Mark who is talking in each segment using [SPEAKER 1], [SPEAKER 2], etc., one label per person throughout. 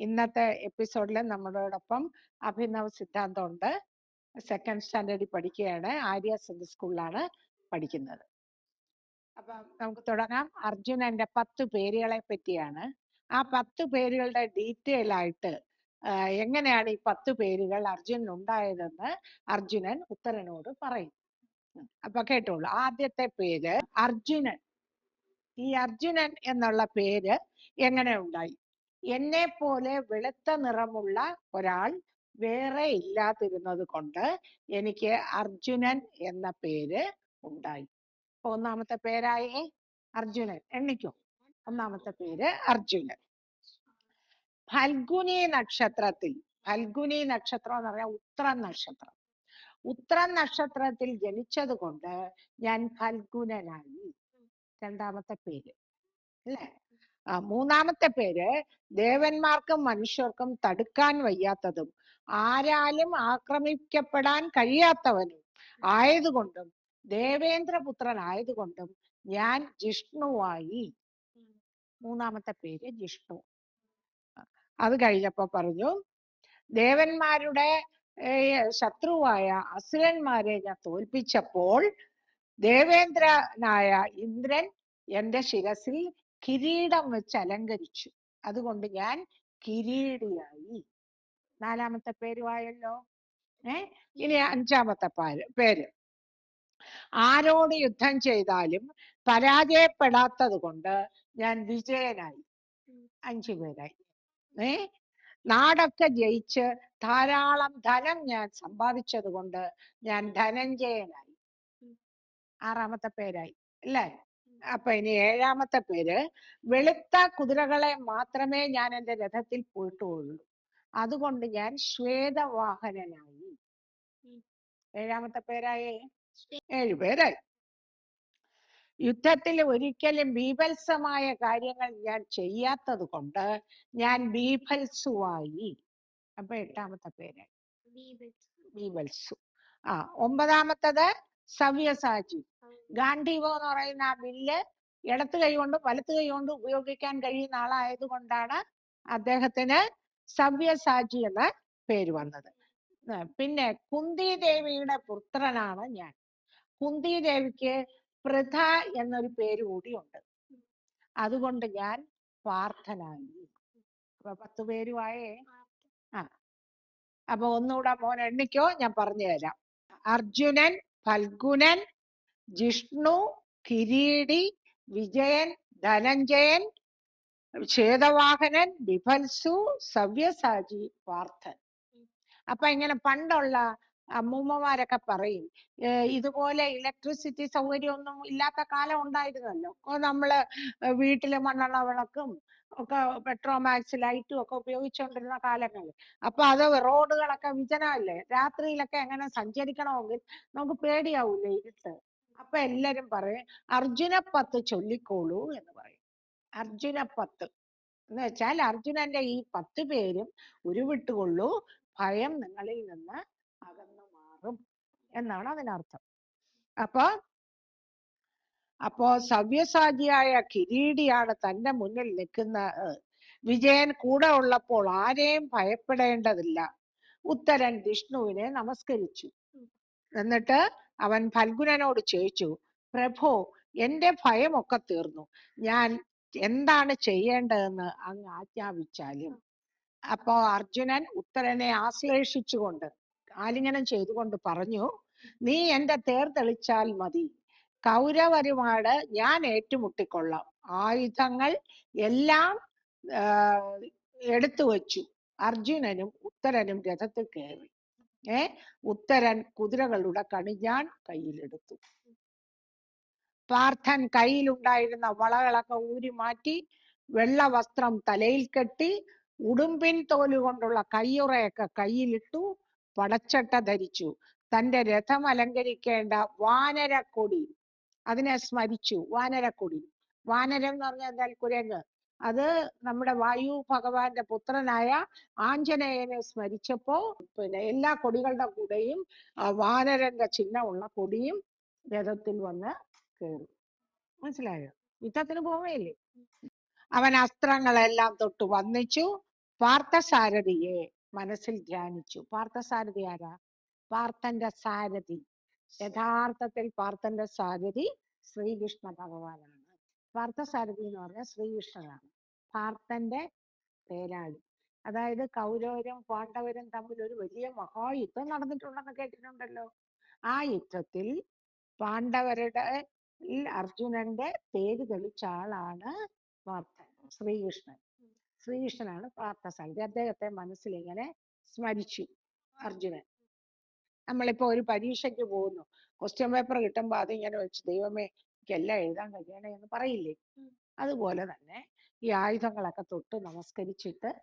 [SPEAKER 1] ഇന്നത്തെ എപ്പിസോഡിൽ നമ്മളോടൊപ്പം അഭിനവ് സിദ്ധാന്തം ഉണ്ട് സെക്കൻഡ് സ്റ്റാൻഡേർഡിൽ പഠിക്കുകയാണ്. ആര്യ സെന്റ് സ്കൂളിലാണ് പഠിക്കുന്നത്. അപ്പം നമുക്ക് തുടങ്ങാം. അർജുനന്റെ പത്ത് പേരുകളെ പറ്റിയാണ്. ആ പത്ത് പേരുകളുടെ ഡീറ്റെയിൽ ആയിട്ട് എങ്ങനെയാണ് ഈ പത്ത് പേരുകൾ അർജുനൻ ഉണ്ടായതെന്ന് അർജുനൻ ഉത്തരനോട് പറയും. അപ്പൊ കേട്ടോളൂ. ആദ്യത്തെ പേര് അർജുനൻ. ഈ അർജുനൻ എന്നുള്ള പേര് എങ്ങനെ ഉണ്ടായി? എന്നെ പോലെ വെളുത്ത നിറമുള്ള ഒരാൾ വേറെ ഇല്ലാതിരുന്നത് കൊണ്ട് എനിക്ക് അർജുനൻ എന്ന പേര് ഉണ്ടായി. ഒന്നാമത്തെ പേരായേ അർജുനൻ. എണ്ണിക്കോ. ഒന്നാമത്തെ പേര് അർജുനൻ. ഫൽഗുനി നക്ഷത്രത്തിൽ ഫൽഗുനി നക്ഷത്രം എന്ന് പറഞ്ഞാൽ ഉത്ര നക്ഷത്രം. ഉത്ര നക്ഷത്രത്തിൽ ജനിച്ചത് കൊണ്ട് ഞാൻ ഫൽഗുനനായി. രണ്ടാമത്തെ പേര്. അല്ലേ? മൂന്നാമത്തെ പേര് ദേവന്മാർക്കും മനുഷ്യർക്കും തടുക്കാൻ വയ്യാത്തതും ആരാലും ആക്രമിക്കപ്പെടാൻ കഴിയാത്തവനും ആയതുകൊണ്ടും ദേവേന്ദ്രപുത്രൻ ആയതുകൊണ്ടും ഞാൻ ജിഷ്ണുവായി. മൂന്നാമത്തെ പേര് ജിഷ്ണു. അത് കഴിഞ്ഞപ്പോ പറഞ്ഞു ദേവന്മാരുടെ ശത്രുവായ അസുരന്മാരെ ഞാൻ തോൽപ്പിച്ചപ്പോൾ ദേവേന്ദ്രനായ ഇന്ദ്രൻ എന്റെ ശിരസിൽ കിരീടം വെച്ച് അലങ്കരിച്ചു. അതുകൊണ്ട് ഞാൻ കിരീടിയായി. നാലാമത്തെ പേരുമായല്ലോ ഏ? ഇനി അഞ്ചാമത്തെ പേര് ആരോട് യുദ്ധം ചെയ്താലും പരാജയപ്പെടാത്തത് കൊണ്ട് ഞാൻ വിജയനായി. അഞ്ചു പേരായി. ഏ? നാടൊക്കെ ജയിച്ച് ധാരാളം ധനം ഞാൻ സമ്പാദിച്ചത് കൊണ്ട് ഞാൻ ധനഞ്ജയനായി. ആറാമത്തെ പേരായി. അല്ലേ? അപ്പൊ ഇനി ഏഴാമത്തെ പേര് വെളുത്ത കുതിരകളെ മാത്രമേ ഞാൻ എന്റെ രഥത്തിൽ പോയിട്ടുള്ളൂ അതുകൊണ്ട് ഞാൻ ശ്വേതവാഹനനായി. ഏഴാമത്തെ പേരായേ? ഏഴു പേരായി യുദ്ധത്തിൽ ഒരിക്കലും ബീഭത്സമായ കാര്യങ്ങൾ ഞാൻ ചെയ്യാത്തത് കൊണ്ട് ഞാൻ ബീഭത്സുവായി. അപ്പൊ എട്ടാമത്തെ പേരായി ബീഭത്സു. ആ ഒമ്പതാമത്തത്? സവ്യസാചി. ഗാന്ധിവോ എന്ന് പറയുന്ന ആ ബില്ല് ഇടത്ത് കൈകൊണ്ട് കൊണ്ടും വലത്ത് കൈ കൊണ്ടും ഉപയോഗിക്കാൻ കഴിയുന്ന ആളായത് കൊണ്ടാണ് അദ്ദേഹത്തിന് സവ്യസാചി എന്ന പേര് വന്നത്. പിന്നെ കുന്തി ദേവിയുടെ പുത്രനാണ് ഞാൻ. കുന്തി ദേവിക്ക് പ്രഥ എന്നൊരു പേര് കൂടിയുണ്ട് അതുകൊണ്ട് ഞാൻ പാർത്ഥനായി. അപ്പൊ പത്ത് പേരുമായേ ആ. അപ്പൊ ഒന്നുകൂടെ മോൻ എണ്ണിക്കോ ഞാൻ പറഞ്ഞു തരാം അർജുനൻ ഫൽഗുനൻ ജിഷ്ണു കിരീടി വിജയൻ ധനഞ്ജയൻ ശ്വേതവാഹനൻ ബിഭത്സു സവ്യസാചി പാർത്ഥൻ അപ്പൊ ഇങ്ങനെ പണ്ടുള്ള അമ്മൂമ്മമാരൊക്കെ പറയും ഇതുപോലെ ഇലക്ട്രിസിറ്റി സൗകര്യം ഒന്നും ഇല്ലാത്ത കാലം ഉണ്ടായിരുന്നല്ലോ. നമ്മൾ വീട്ടിൽ മണ്ണെണ്ണ വിളക്കും ഒക്കെ പെട്രോമാക്സ് ലൈറ്റും ഒക്കെ ഉപയോഗിച്ചുകൊണ്ടിരുന്ന കാലങ്ങളിൽ അപ്പൊ അത് റോഡുകളൊക്കെ വിജനമല്ലേ? രാത്രിയിലൊക്കെ എങ്ങനെ സഞ്ചരിക്കണമെങ്കിൽ നമുക്ക് പേടിയാവൂലേ ഇരുട്ട്? അപ്പൊ എല്ലാരും പറയും അർജുനപ്പത്ത് ചൊല്ലിക്കോളൂ എന്ന് പറയും. അർജുനപ്പത്ത് എന്ന് വെച്ചാൽ അർജുനന്റെ ഈ പത്ത് പേരും ഉരുവിട്ടുകൊള്ളൂ. ഭയം നിങ്ങളിൽ നിന്ന് അകന്നു മാറും എന്നാണ് അതിനർത്ഥം. അപ്പൊ അപ്പോ സവ്യസാചിയായ കിരീടിയാണ് തന്റെ മുന്നിൽ നിൽക്കുന്ന വിജയൻ കൂടെ ഉള്ളപ്പോൾ ആരെയും ഭയപ്പെടേണ്ടതില്ല. ഉത്തരൻ വിഷ്ണുവിനെ നമസ്കരിച്ചു. എന്നിട്ട് അവൻ ഫൽഗുനനോട് ചോദിച്ചു പ്രഭോ എന്റെ ഭയമൊക്കെ തീർന്നു. ഞാൻ എന്താണ് ചെയ്യേണ്ടതെന്ന് അങ്ങ് ആജ്ഞാപിച്ചാലും. അപ്പോ അർജുനൻ ഉത്തരനെ ആശ്ലേഷിച്ചുകൊണ്ട് ആലിംഗനം ചെയ്തുകൊണ്ട് പറഞ്ഞു നീ എന്റെ തേർ തെളിച്ചാൽ മതി. കൗരവരുമാട് ഞാൻ ഏറ്റുമുട്ടിക്കൊള്ളാം. ആയുധങ്ങൾ എല്ലാം എടുത്തു വച്ചു. അർജുനനും ഉത്തരനും രഥത്തിൽ കയറി. ഏ ഉത്തരൻ കുതിരകളുടെ കണിഞ്ഞാൻ കയ്യിലെടുത്തു. പാർത്ഥൻ കയ്യിലുണ്ടായിരുന്ന വളകളൊക്കെ ഊരി മാറ്റി വെള്ള വസ്ത്രം തലയിൽ കെട്ടി ഉടുമ്പിൻ തോലുകൊണ്ടുള്ള കയ്യുറയൊക്കെ കയ്യിലിട്ടു പടച്ചട്ട ധരിച്ചു. തന്റെ രഥം അലങ്കരിക്കേണ്ട വാനരക്കൊടി. അതിനെ സ്മരിച്ചു. വാനരക്കൊടി. വാനരം എന്ന് പറഞ്ഞാൽ എന്താ? കുരങ്ങ്. അത് നമ്മുടെ വായു ഭഗവാന്റെ പുത്രനായ ആഞ്ജനേയനെ സ്മരിച്ചപ്പോ പിന്നെ എല്ലാ കൊടികളുടെ കൂടെയും വാനരന്റെ ചിഹ്നമുള്ള കൊടിയും രഥത്തിൽ വന്ന് കയറി മനസ്സിലായോ? യുദ്ധത്തിന് പോവേയില്ലേ അവൻ അസ്ത്രങ്ങളെല്ലാം തൊട്ട് വന്നിച്ചു. പാർത്ഥസാരഥിയെ മനസ്സിൽ ധ്യാനിച്ചു. പാർത്ഥസാരഥി ആരാ? പാർത്ഥന്റെ സാരഥി. യഥാർത്ഥത്തിൽ പാർത്ഥന്റെ സാരഥി ശ്രീകൃഷ്ണ ഭഗവാനാണ്. പാർത്ഥസാരഥി എന്ന് പറഞ്ഞാൽ ശ്രീകൃഷ്ണനാണ്. പാർത്ഥന്റെ പേരാളി അതായത് കൗരവരും പാണ്ഡവരും തമ്മിൽ ഒരു വലിയ മഹായുദ്ധം നടന്നിട്ടുണ്ടെന്ന് കേട്ടിട്ടുണ്ടല്ലോ. ആ യുദ്ധത്തിൽ പാണ്ഡവരുടെ അർജുനന്റെ പേര് തെളിച്ച ആളാണ് പാർത്ഥൻ ശ്രീകൃഷ്ണൻ. ശ്രീകൃഷ്ണനാണ് പാർത്ഥസാരഥി അദ്ദേഹത്തെ മനസ്സിൽ ഇങ്ങനെ സ്മരിച്ചു അർജുനൻ. നമ്മളിപ്പോ ഒരു പരീക്ഷയ്ക്ക് പോകുന്നു. ക്വസ്റ്റ്യൻ പേപ്പർ കിട്ടുമ്പോ ഇങ്ങനെ വെച്ച് ദൈവമേ എനിക്കെല്ലാം എഴുതാൻ കഴിയണേ എന്ന് പറയില്ലേ? അതുപോലെ തന്നെ ഈ ആയുധങ്ങളൊക്കെ തൊട്ട് നമസ്കരിച്ചിട്ട്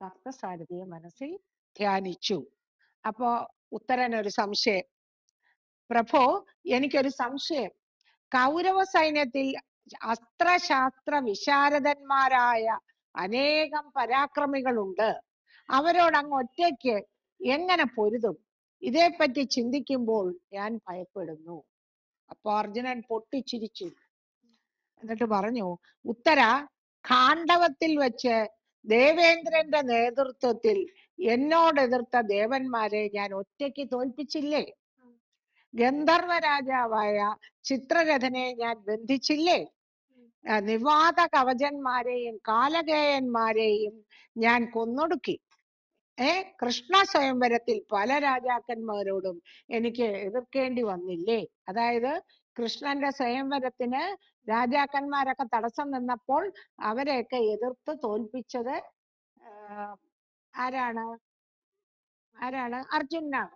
[SPEAKER 1] പാർത്ഥസാരഥിയെ മനസ്സിൽ ധ്യാനിച്ചു. അപ്പോ ഉത്തരൻ ഒരു സംശയം. പ്രഭോ എനിക്കൊരു സംശയം. കൗരവ സൈന്യത്തിൽ അസ്ത്രശാസ്ത്ര വിശാരദന്മാരായ അനേകം പരാക്രമികളുണ്ട്. അവരോട് അങ്ങ് ഒറ്റയ്ക്ക് എങ്ങനെ പൊരുതും? ഇതേപ്പറ്റി ചിന്തിക്കുമ്പോൾ ഞാൻ ഭയപ്പെടുന്നു. അപ്പൊ അർജുനൻ പൊട്ടിച്ചിരിച്ചു. എന്നിട്ട് പറഞ്ഞു ഉത്തര കാണ്ഡവത്തിൽ വെച്ച് ദേവേന്ദ്രന്റെ നേതൃത്വത്തിൽ എന്നോട് എതിർത്ത ദേവന്മാരെ ഞാൻ ഒറ്റയ്ക്ക് തോൽപ്പിച്ചില്ലേ? ഗന്ധർവ രാജാവായ ചിത്രരഥനെ ഞാൻ ബന്ധിച്ചില്ലേ? നിവാത കവചന്മാരെയും കാലകേയന്മാരെയും ഞാൻ കൊന്നൊടുക്കി. ഏ? കൃഷ്ണ സ്വയംവരത്തിൽ പല രാജാക്കന്മാരോടും എനിക്ക് എതിർക്കേണ്ടി വന്നില്ലേ? അതായത് കൃഷ്ണന്റെ സ്വയംവരത്തിന് രാജാക്കന്മാരൊക്കെ തടസ്സം നിന്നപ്പോൾ അവരെയൊക്കെ എതിർത്ത് തോൽപ്പിച്ചത് ആരാണ്? ആരാണ്? അർജുനാണ്.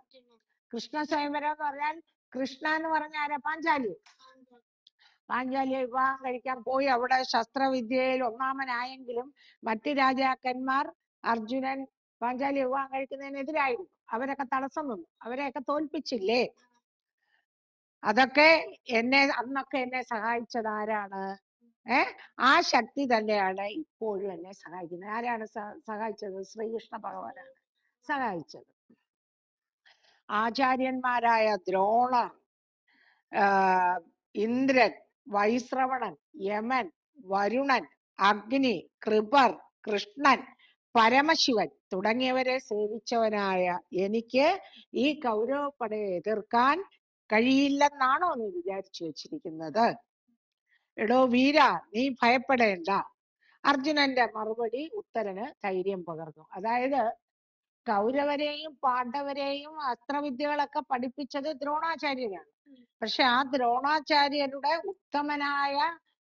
[SPEAKER 1] കൃഷ്ണ സ്വയംവരം എന്ന് പറഞ്ഞാൽ കൃഷ്ണ എന്ന് പറഞ്ഞ ആരാ? പാഞ്ചാലി. പാഞ്ചാലിയെ വിവാഹം കഴിക്കാൻ പോയി. അവിടെ ശസ്ത്രവിദ്യയിൽ ഒന്നാമനായെങ്കിലും മറ്റ് രാജാക്കന്മാർ അർജുനൻ പാഞ്ചാലി വിവാഹം കഴിക്കുന്നതിനെതിരായിരുന്നു. അവരൊക്കെ തടസ്സം നിന്നു. അവരെയൊക്കെ തോൽപ്പിച്ചില്ലേ? അതൊക്കെ എന്നെ അന്നൊക്കെ എന്നെ സഹായിച്ചത് ആരാണ്? ഏർ ആ ശക്തി തന്നെയാണ് ഇപ്പോഴും എന്നെ സഹായിക്കുന്നത്. ആരാണ് സഹായിച്ചത്? ശ്രീകൃഷ്ണ ഭഗവാനാണ് സഹായിച്ചത്. ആചാര്യന്മാരായ ദ്രോണർ ആ, ഇന്ദ്രൻ വൈശ്രവണൻ യമൻ വരുണൻ അഗ്നി കൃപർ കൃഷ്ണൻ പരമശിവൻ തുടങ്ങിയവരെ സേവിച്ചവനായ എനിക്ക് ഈ കൗരവപ്പടയെ എതിർക്കാൻ കഴിയില്ലെന്നാണോ നീ വിചാരിച്ചു വെച്ചിരിക്കുന്നത്? എടോ വീര നീ ഭയപ്പെടേണ്ട. അർജുനന്റെ മറുപടി ഉത്തരന് ധൈര്യം പകർന്നു. അതായത് കൗരവരെയും പാണ്ഡവരെയും അസ്ത്രവിദ്യകളൊക്കെ പഠിപ്പിച്ചത് ദ്രോണാചാര്യരാണ്. പക്ഷെ ആ ദ്രോണാചാര്യരുടെ ഉത്തമനായ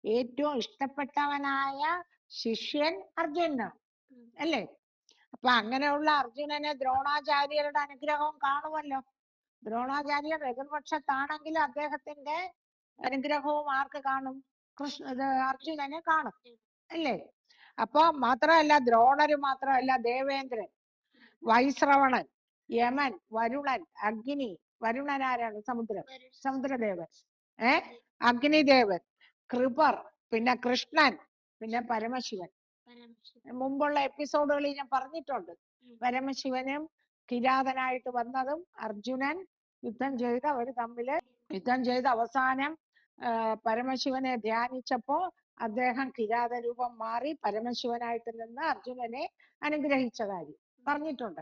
[SPEAKER 1] ഏറ്റവും ഇഷ്ടപ്പെട്ടവനായ ശിഷ്യൻ അർജുനാണ് അല്ലേ? അപ്പൊ അങ്ങനെയുള്ള അർജുനനെ ദ്രോണാചാര്യരുടെ അനുഗ്രഹവും കാണുമല്ലോ. ദ്രോണാചാര്യർ എതിർപക്ഷത്താണെങ്കിൽ അദ്ദേഹത്തിന്റെ അനുഗ്രഹവും ആർക്ക് കാണും? കൃഷ്ണ അർജുനനെ കാണും അല്ലേ? അപ്പൊ മാത്രമല്ല ദ്രോണര് മാത്രമല്ല ദേവേന്ദ്രൻ വൈശ്രവണൻ യമൻ വരുണൻ അഗ്നി വരുണൻ ആരാണ് സമുദ്രം സമുദ്രദേവൻ ഏ? അഗ്നിദേവൻ കൃപർ പിന്നെ കൃഷ്ണൻ പിന്നെ പരമശിവൻ. മുമ്പുള്ള എപ്പിസോഡുകളിൽ ഞാൻ പറഞ്ഞിട്ടുണ്ട്. പരമശിവനും കിരാതനായിട്ട് വന്നതും അർജുനൻ യുദ്ധം ചെയ്ത് അവർ തമ്മിൽ യുദ്ധം ചെയ്ത് അവസാനം പരമശിവനെ ധ്യാനിച്ചപ്പോ അദ്ദേഹം കിരാത രൂപം മാറി പരമശിവനായിട്ട് നിന്ന് അർജുനനെ അനുഗ്രഹിച്ച കാര്യം പറഞ്ഞിട്ടുണ്ട്.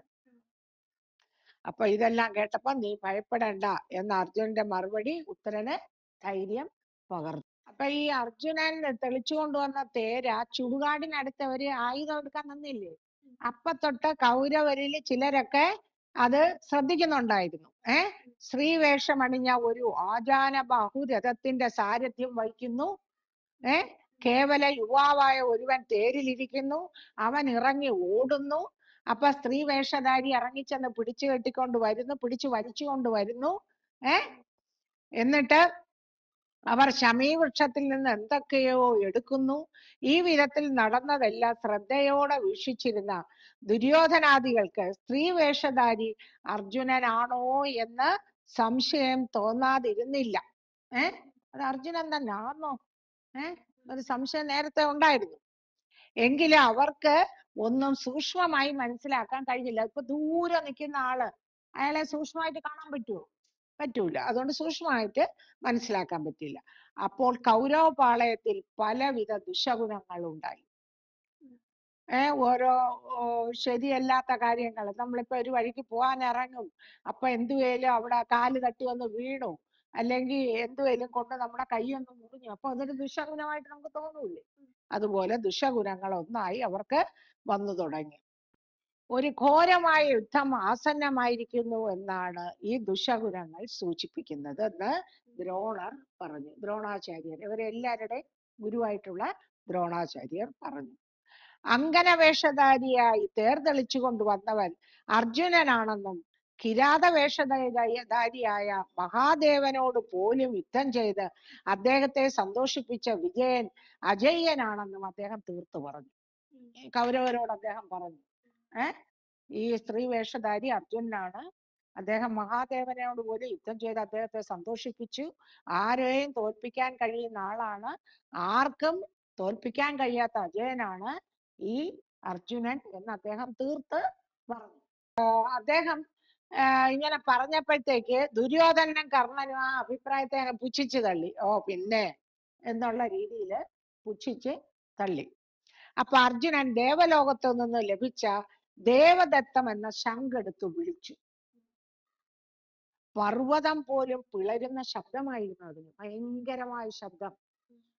[SPEAKER 1] അപ്പൊ ഇതെല്ലാം കേട്ടപ്പോ നീ ഭയപ്പെടണ്ട എന്ന അർജുനന്റെ മറുപടി ഉത്തരന് ധൈര്യം പകർന്നു. അപ്പൊ ഈ അർജുനൻ തെളിച്ചു കൊണ്ടുവന്ന തേര ചുടുകാടിനടുത്ത് ഒരു ആയുധം എടുക്കാൻ നിന്നില്ലേ? അപ്പൊ തൊട്ട് കൗരവരിൽ ചിലരൊക്കെ അത് ശ്രദ്ധിക്കുന്നുണ്ടായിരുന്നു. ഏ? സ്ത്രീവേഷമണിഞ്ഞ ഒരു ആചാന ബാഹുരഥത്തിന്റെ സാരഥ്യം വഹിക്കുന്നു. ഏ? കേവല യുവാവായ ഒരുവൻ തേരിലിരിക്കുന്നു. അവൻ ഇറങ്ങി ഓടുന്നു. അപ്പൊ സ്ത്രീ വേഷധാരി ഇറങ്ങിച്ചെന്ന് പിടിച്ചു കെട്ടിക്കൊണ്ട് വരുന്നു പിടിച്ചു വലിച്ചുകൊണ്ട് വരുന്നു ഏ? എന്നിട്ട് അവർ ശമീവൃക്ഷത്തിൽ നിന്ന് എന്തൊക്കെയോ എടുക്കുന്നു. ഈ വിധത്തിൽ നടന്നതെല്ലാം ശ്രദ്ധയോടെ വീക്ഷിച്ചിരുന്ന ദുര്യോധനാദികൾക്ക് സ്ത്രീ വേഷധാരി അർജുനനാണോ എന്ന് സംശയം തോന്നാതിരുന്നില്ല. ഏ? അത് അർജുനൻ തന്നെ ആണോ ഏ? ഒരു സംശയം നേരത്തെ ഉണ്ടായിരുന്നു. എങ്കിലും അവർക്ക് ഒന്നും സൂക്ഷ്മമായി മനസ്സിലാക്കാൻ കഴിഞ്ഞില്ല. ഇപ്പൊ ദൂരെ നിൽക്കുന്ന ആൾ അയാളെ സൂക്ഷ്മമായിട്ട് കാണാൻ പറ്റുമോ പറ്റൂല. അതുകൊണ്ട് സൂക്ഷ്മമായിട്ട് മനസ്സിലാക്കാൻ പറ്റില്ല. അപ്പോൾ കൗരവ പാളയത്തിൽ പലവിധ ദുഷഗുണങ്ങൾ ഉണ്ടായി ഏർ ഓരോ ശരിയല്ലാത്ത കാര്യങ്ങൾ. നമ്മളിപ്പോ ഒരു വഴിക്ക് പോകാൻ ഇറങ്ങും അപ്പൊ എന്തുവേലും അവിടെ കാൽ തട്ടി വന്ന് വീണു. അല്ലെങ്കിൽ എന്തുവേലും കൊണ്ട് നമ്മുടെ കൈയൊന്ന് മുറിഞ്ഞു. അപ്പൊ അതൊരു ദുശകുനമായിട്ട് നമുക്ക് തോന്നൂലേ അതുപോലെ ദുഷഗുണങ്ങളൊന്നായി അവർക്ക് വന്നു തുടങ്ങി. ഒരു ഘോരമായ യുദ്ധം ആസന്നമായിരിക്കുന്നു എന്നാണ് ഈ ദുഷഗുണങ്ങൾ സൂചിപ്പിക്കുന്നത് എന്ന് ദ്രോണർ പറഞ്ഞു. ദ്രോണാചാര്യർ ഇവരെല്ലാവരുടെ ഗുരുവായിട്ടുള്ള ദ്രോണാചാര്യർ പറഞ്ഞു. അങ്കനവേഷധാരിയായി തേർതെളിച്ചു കൊണ്ടുവന്നവൻ അർജുനനാണെന്നും കിരാത വേഷധാരിയായ മഹാദേവനോട് പോലും യുദ്ധം ചെയ്ത് അദ്ദേഹത്തെ സന്തോഷിപ്പിച്ച വിജയൻ അജയ്യനാണെന്നും അദ്ദേഹം തീർത്തു പറഞ്ഞു. കൗരവരോട് അദ്ദേഹം പറഞ്ഞു. ഏർ ഈ സ്ത്രീ വേഷധാരി അർജുനാണ് അദ്ദേഹം മഹാദേവനോട് പോലും യുദ്ധം ചെയ്ത് അദ്ദേഹത്തെ സന്തോഷിപ്പിച്ചു. ആരെയും തോൽപ്പിക്കാൻ കഴിയുന്ന ആളാണ്. ആർക്കും തോൽപ്പിക്കാൻ കഴിയാത്ത അജയനാണ് ഈ അർജുനൻ എന്ന് അദ്ദേഹം തീർത്ത് പറഞ്ഞു. അദ്ദേഹം ഇങ്ങനെ പറഞ്ഞപ്പോഴത്തേക്ക് ദുര്യോധനനും കർണനും ആ അഭിപ്രായത്തെ അങ്ങ് പുച്ഛിച്ചു തള്ളി. ഓ പിന്നെ എന്നുള്ള രീതിയിൽ പുച്ഛിച്ച് തള്ളി. അപ്പൊ അർജുനൻ ദേവലോകത്തു നിന്ന് ലഭിച്ച ദേവദത്തം എന്ന ശങ്കെടുത്തു വിളിച്ചു. പർവതം പോലും പിളരുന്ന ശബ്ദമായിരുന്നു അതിന്. ഭയങ്കരമായ ശബ്ദം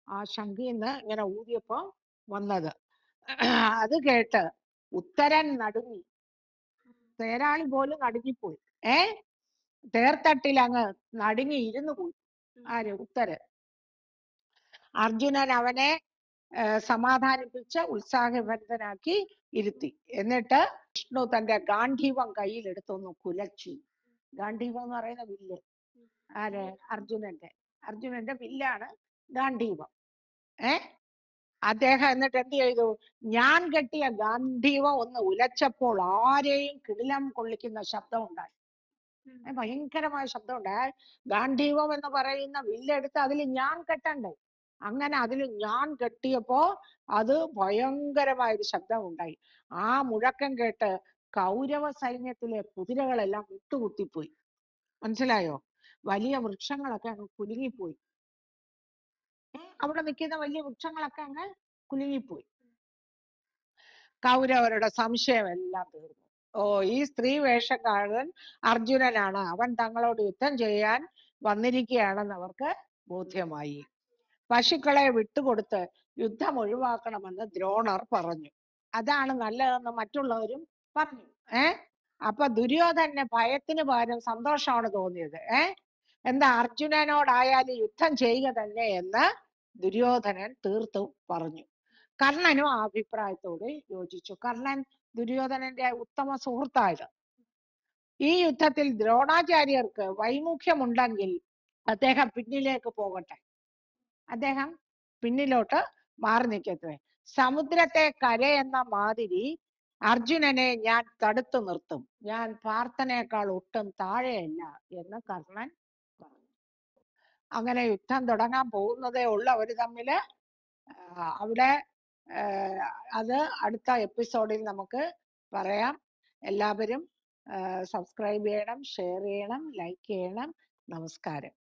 [SPEAKER 1] ആ ശങ്കിൽ നിന്ന് ഇങ്ങനെ ഊതിയപ്പോ വന്നത്. അത് കേട്ട് ഉത്തരൻ നടുങ്ങി. തേരാളി പോലും നടുങ്ങിപ്പോയി. ഏ? തേർത്തട്ടിൽ അങ്ങ് നടുങ്ങി ഇരുന്നു പോയി. ആര്? ഉത്തരൻ. അർജുനൻ അവനെ സമാധാനിപ്പിച്ച് ഉത്സാഹഭരിതനാക്കി ഇരുത്തി. എന്നിട്ട് വിഷ്ണു തന്റെ ഗാന്ധീവം കയ്യിലെടുത്തൊന്ന് കുലച്ചു. ഗാന്ധീവം എന്ന് പറയുന്ന വില്ല്. ആര്? അർജുനന്റെ അർജുനന്റെ വില്ലാണ് ഗാന്ധീവം. ഏ? അദ്ദേഹം എന്നിട്ട് എന്ത് ചെയ്തു? ഞാൻ കെട്ടിയ ഗാന്ധീവം ഒന്ന് ഉലച്ചപ്പോൾ ആരെയും കിടിലം കൊള്ളിക്കുന്ന ശബ്ദം ഉണ്ടായി. ഭയങ്കരമായ ശബ്ദം ഉണ്ടായി. ഗാന്ധീവം എന്ന് പറയുന്ന വില്ലെടുത്ത് അതിൽ ഞാൻ കെട്ടണ്ടേ? അങ്ങനെ അതിൽ ഞാൻ കെട്ടിയപ്പോ അത് ഭയങ്കരമായ ഒരു ശബ്ദം ഉണ്ടായി. ആ മുഴക്കം കേട്ട് കൗരവ സൈന്യത്തിലെ കുതിരകളെല്ലാം മുട്ടുകുത്തിപ്പോയി മനസ്സിലായോ? വലിയ വൃക്ഷങ്ങളൊക്കെ അങ്ങ് കുലുങ്ങിപ്പോയി. അവിടെ നിൽക്കുന്ന വലിയ വൃക്ഷങ്ങളൊക്കെ അങ്ങ് കുലുങ്ങിപ്പോയി. കൗരവരുടെ സംശയം എല്ലാം തീർന്നു. ഓ ഈ സ്ത്രീ വേഷക്കാരൻ അർജുനനാണ്. അവൻ തങ്ങളോട് യുദ്ധം ചെയ്യാൻ വന്നിരിക്കുകയാണെന്ന് അവർക്ക് ബോധ്യമായി പശുക്കളെ വിട്ടുകൊടുത്ത് യുദ്ധം ഒഴിവാക്കണമെന്ന് ദ്രോണർ പറഞ്ഞു. അതാണ് നല്ലതെന്ന് മറ്റുള്ളവരും പറഞ്ഞു. ഏ? അപ്പൊ ദുര്യോധന ഭയത്തിന് പകരം സന്തോഷമാണ് തോന്നിയത്. ഏ? എന്താ അർജുനനോടായാലും യുദ്ധം ചെയ്യുക തന്നെ എന്ന് ദുര്യോധനൻ തീർത്തു പറഞ്ഞു. കർണനും ആ അഭിപ്രായത്തോട് യോജിച്ചു. കർണൻ ദുര്യോധനന്റെ ഉത്തമ സുഹൃത്തായത്. ഈ യുദ്ധത്തിൽ ദ്രോണാചാര്യർക്ക് വൈമുഖ്യമുണ്ടെങ്കിൽ അദ്ദേഹം പിന്നിലേക്ക് പോകട്ടെ. അദ്ദേഹം പിന്നിലോട്ട് മാറി നിൽക്കട്ടെ. സമുദ്രത്തെ കരയെന്ന മാതിരി അർജുനനെ ഞാൻ തടുത്തു നിർത്തും. ഞാൻ പാർത്ഥനേക്കാൾ ഒട്ടും താഴെയല്ല എന്ന് കർണൻ അങ്ങനെ യുദ്ധം തുടങ്ങാൻ പോകുന്നതേ ഉള്ളൂ അവർ തമ്മിൽ. അവിടെ അത് അടുത്ത എപ്പിസോഡിൽ നമുക്ക് പറയാം. എല്ലാവരും സബ്സ്ക്രൈബ് ചെയ്യണം ഷെയർ ചെയ്യണം ലൈക്ക് ചെയ്യണം. നമസ്കാരം.